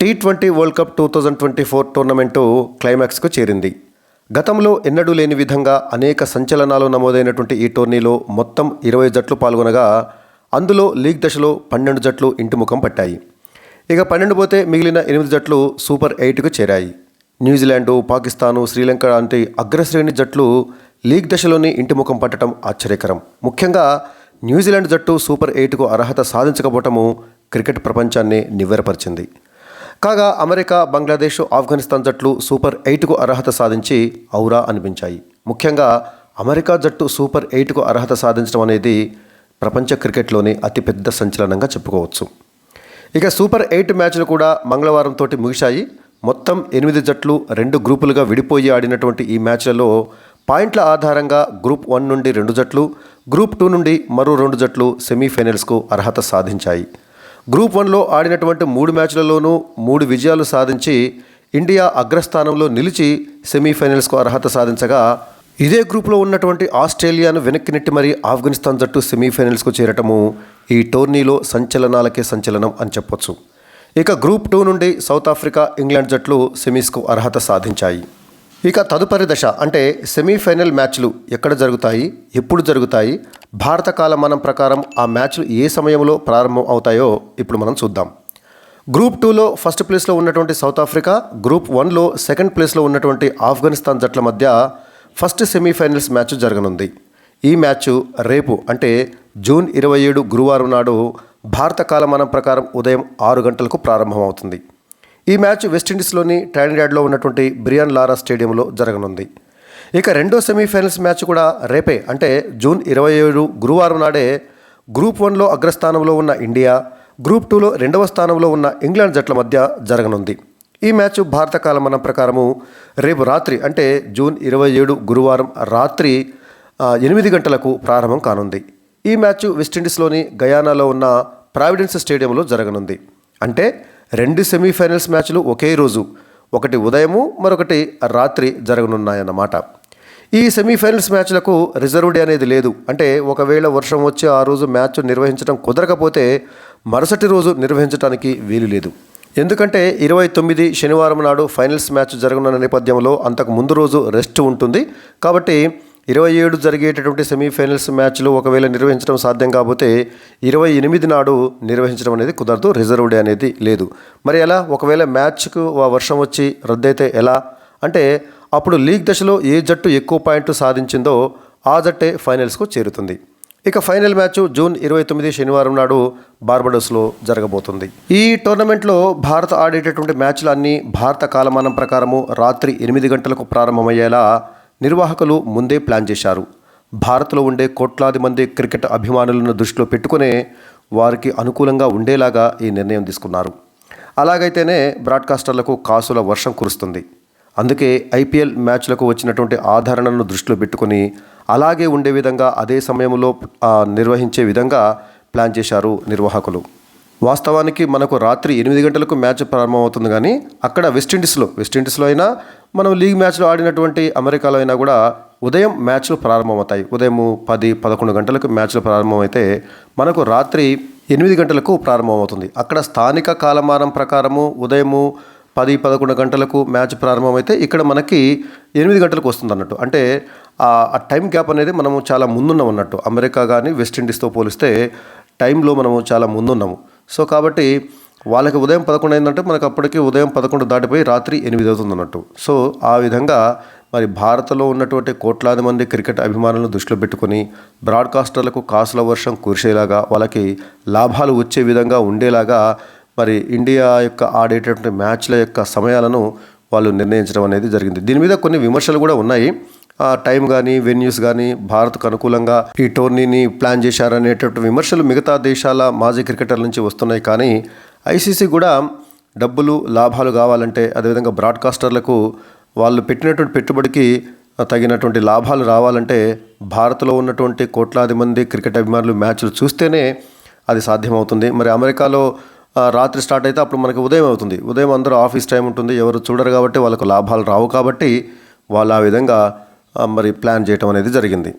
T twenty world cup two thousand twenty four tournament క్లైమాక్స్కు చేరింది. గతంలో ఎన్నడూ లేని విధంగా అనేక సంచలనాలు నమోదైనటువంటి ఈ టోర్నీలో మొత్తం ఇరవై జట్లు పాల్గొనగా అందులో లీగ్ దశలో పన్నెండు జట్లు ఇంటిముఖం పట్టాయి. ఇక పన్నెండు పోతే మిగిలిన ఎనిమిది జట్లు సూపర్ ఎయిట్కు చేరాయి. న్యూజిలాండు పాకిస్తాను శ్రీలంక వంటి అగ్రశ్రేణి జట్లు లీగ్ దశలోని ఇంటిముఖం పట్టడం ఆశ్చర్యకరం. ముఖ్యంగా న్యూజిలాండ్ జట్టు సూపర్ ఎయిట్కు అర్హత సాధించకపోవటము క్రికెట్ ప్రపంచాన్ని నివ్వెరపరిచింది. కాగా అమెరికా బంగ్లాదేశ్ ఆఫ్ఘనిస్తాన్ జట్లు సూపర్ ఎయిట్కు అర్హత సాధించి ఔరా అనిపించాయి. ముఖ్యంగా అమెరికా జట్టు సూపర్ ఎయిట్కు అర్హత సాధించడం అనేది ప్రపంచ క్రికెట్లోని అతిపెద్ద సంచలనంగా చెప్పుకోవచ్చు. ఇక సూపర్ ఎయిట్ మ్యాచ్లు కూడా మంగళవారం తోటి ముగిశాయి. మొత్తం ఎనిమిది జట్లు రెండు గ్రూపులుగా విడిపోయి ఆడినటువంటి ఈ మ్యాచ్లలో పాయింట్ల ఆధారంగా గ్రూప్ వన్ నుండి రెండు జట్లు గ్రూప్ టూ నుండి మరో రెండు జట్లు సెమీఫైనల్స్కు అర్హత సాధించాయి. గ్రూప్ వన్లో ఆడినటువంటి మూడు మ్యాచ్లలోనూ మూడు విజయాలు సాధించి ఇండియా అగ్రస్థానంలో నిలిచి సెమీఫైనల్స్కు అర్హత సాధించగా ఇదే గ్రూప్లో ఉన్నటువంటి ఆస్ట్రేలియాను వెనక్కి నెట్టి మరీ ఆఫ్ఘనిస్తాన్ జట్టు సెమీఫైనల్స్కు చేరటము ఈ టోర్నీలో సంచలనాలకే సంచలనం అని చెప్పొచ్చు. ఇక గ్రూప్ టూ నుండి సౌత్ ఆఫ్రికా ఇంగ్లాండ్ జట్లు సెమీస్కు అర్హత సాధించాయి. ఇక తదుపరి దశ అంటే సెమీఫైనల్ మ్యాచ్లు ఎక్కడ జరుగుతాయి ఎప్పుడు జరుగుతాయి భారత కాలమానం ప్రకారం ఆ మ్యాచ్లు ఏ సమయంలో ప్రారంభం అవుతాయో ఇప్పుడు మనం చూద్దాం. గ్రూప్ టూలో ఫస్ట్ ప్లేస్లో ఉన్నటువంటి సౌత్ ఆఫ్రికా గ్రూప్ వన్లో సెకండ్ ప్లేస్లో ఉన్నటువంటి ఆఫ్ఘనిస్తాన్ జట్ల మధ్య ఫస్ట్ సెమీఫైనల్స్ మ్యాచ్ జరగనుంది. ఈ మ్యాచ్ రేపు అంటే జూన్ ఇరవై ఏడు గురువారం నాడు భారత కాలమానం ప్రకారం ఉదయం ఆరు గంటలకు ప్రారంభమవుతుంది. ఈ మ్యాచ్ వెస్టిండీస్లోని ట్రైనిడాడ్లో ఉన్నటువంటి బ్రియాన్ లారా స్టేడియంలో జరగనుంది. ఇక రెండో సెమీఫైనల్స్ మ్యాచ్ కూడా రేపే అంటే జూన్ ఇరవై ఏడు గురువారం నాడే గ్రూప్ వన్లో అగ్రస్థానంలో ఉన్న ఇండియా గ్రూప్ టూలో రెండవ స్థానంలో ఉన్న ఇంగ్లాండ్ జట్ల మధ్య జరగనుంది. ఈ మ్యాచ్ భారత కాలమానం ప్రకారము రేపు రాత్రి అంటే జూన్ ఇరవై ఏడు గురువారం రాత్రి ఎనిమిది గంటలకు ప్రారంభం కానుంది. ఈ మ్యాచ్ వెస్టిండీస్లోని గయానాలో ఉన్న ప్రావిడెన్స్ స్టేడియంలో జరగనుంది. అంటే రెండు సెమీఫైనల్స్ మ్యాచ్లు ఒకే రోజు ఒకటి ఉదయము మరొకటి రాత్రి జరగనున్నాయన్నమాట. ఈ సెమీఫైనల్స్ మ్యాచ్లకు రిజర్వ్ డే అనేది లేదు. అంటే ఒకవేళ వర్షం వచ్చి ఆ రోజు మ్యాచ్ నిర్వహించడం కుదరకపోతే మరుసటి రోజు నిర్వహించడానికి వీలు లేదు. ఎందుకంటే ఇరవై తొమ్మిది శనివారం నాడు ఫైనల్స్ మ్యాచ్ జరగనున్న నేపథ్యంలో అంతకు ముందు రోజు రెస్ట్ ఉంటుంది. కాబట్టి ఇరవై ఏడు జరిగేటటువంటి సెమీఫైనల్స్ మ్యాచ్లు ఒకవేళ నిర్వహించడం సాధ్యం కాకపోతే ఇరవై ఎనిమిది నాడు నిర్వహించడం అనేది కుదరదు రిజర్వ్ డే అనేది లేదు. మరి ఎలా? ఒకవేళ మ్యాచ్కు ఆ వర్షం వచ్చి రద్దయితే ఎలా? అంటే అప్పుడు లీగ్ దశలో ఏ జట్టు ఎక్కువ పాయింట్లు సాధించిందో ఆ జట్టే ఫైనల్స్కు చేరుతుంది. ఇక ఫైనల్ మ్యాచ్ జూన్ ఇరవై తొమ్మిది శనివారం నాడు బార్బడోస్లో జరగబోతుంది. ఈ టోర్నమెంట్లో భారత్ ఆడేటటువంటి మ్యాచ్లు అన్నీ భారత కాలమానం ప్రకారము రాత్రి ఎనిమిది గంటలకు ప్రారంభమయ్యేలా నిర్వాహకులు ముందే ప్లాన్ చేశారు. భారత్లో ఉండే కోట్లాది మంది క్రికెట్ అభిమానులను దృష్టిలో పెట్టుకునే వారికి అనుకూలంగా ఉండేలాగా ఈ నిర్ణయం తీసుకున్నారు. అలాగైతేనే బ్రాడ్కాస్టర్లకు కాసుల వర్షం కురుస్తుంది. అందుకే ఐపీఎల్ మ్యాచ్లకు వచ్చినటువంటి ఆదరణను దృష్టిలో పెట్టుకొని అలాగే ఉండే విధంగా అదే సమయంలో నిర్వహించే విధంగా ప్లాన్ చేశారు నిర్వాహకులు. వాస్తవానికి మనకు రాత్రి ఎనిమిది గంటలకు మ్యాచ్ ప్రారంభమవుతుంది కానీ అక్కడ వెస్టిండీస్లో వెస్టిండీస్లో అయినా మనం లీగ్ మ్యాచ్లో ఆడినటువంటి అమెరికాలో అయినా కూడా ఉదయం మ్యాచ్లు ప్రారంభమవుతాయి. ఉదయం పది పదకొండు గంటలకు మ్యాచ్లు ప్రారంభమైతే మనకు రాత్రి ఎనిమిది గంటలకు ప్రారంభమవుతుంది. అక్కడ స్థానిక కాలమానం ప్రకారము ఉదయము పది పదకొండు గంటలకు మ్యాచ్ ప్రారంభమైతే ఇక్కడ మనకి ఎనిమిది గంటలకు వస్తుంది అన్నట్టు. అంటే ఆ టైం గ్యాప్ అనేది మనము చాలా ముందున్నాం అన్నట్టు. అమెరికా కానీ వెస్టిండీస్తో పోలిస్తే టైంలో మనము చాలా ముందున్నాము. సో కాబట్టి వాళ్ళకి ఉదయం పదకొండు అయిందంటే మనకు అప్పటికి ఉదయం పదకొండు దాటిపోయి రాత్రి ఎనిమిది అవుతుంది అన్నట్టు. సో ఆ విధంగా మరి భారత్లో ఉన్నటువంటి కోట్లాది మంది క్రికెట్ అభిమానులను దృష్టిలో పెట్టుకొని బ్రాడ్కాస్టర్లకు కాసుల వర్షం కురిసేలాగా వాళ్ళకి లాభాలు వచ్చే విధంగా ఉండేలాగా మరి ఇండియా యొక్క ఆడేటటువంటి మ్యాచ్ల యొక్క సమయాలను వాళ్ళు నిర్ణయించడం అనేది జరిగింది. దీని మీద కొన్ని విమర్శలు కూడా ఉన్నాయి. టైం కానీ వెన్యూస్ కానీ భారత్కు అనుకూలంగా ఈ టోర్నీని ప్లాన్ చేశారనేటటువంటి విమర్శలు మిగతా దేశాల మాజీ క్రికెటర్ల నుంచి వస్తున్నాయి. కానీ ఐసీసీ కూడా డబ్బులు లాభాలు కావాలంటే అదేవిధంగా బ్రాడ్కాస్టర్లకు వాళ్ళు పెట్టినటువంటి పెట్టుబడికి తగినటువంటి లాభాలు రావాలంటే భారత్లో ఉన్నటువంటి కోట్లాది మంది క్రికెట్ అభిమానులు మ్యాచ్లు చూస్తేనే అది సాధ్యమవుతుంది. మరి అమెరికాలో రాత్రి స్టార్ట్ అయితే అప్పుడు మనకి ఉదయం అవుతుంది. ఉదయం అందరూ ఆఫీస్ టైం ఉంటుంది. ఎవరు చూడరు కాబట్టి వాళ్ళకు లాభాలు రావు కాబట్టి వాళ్ళు ఆ విధంగా మరి ప్లాన్ చేయటం అనేది జరిగింది.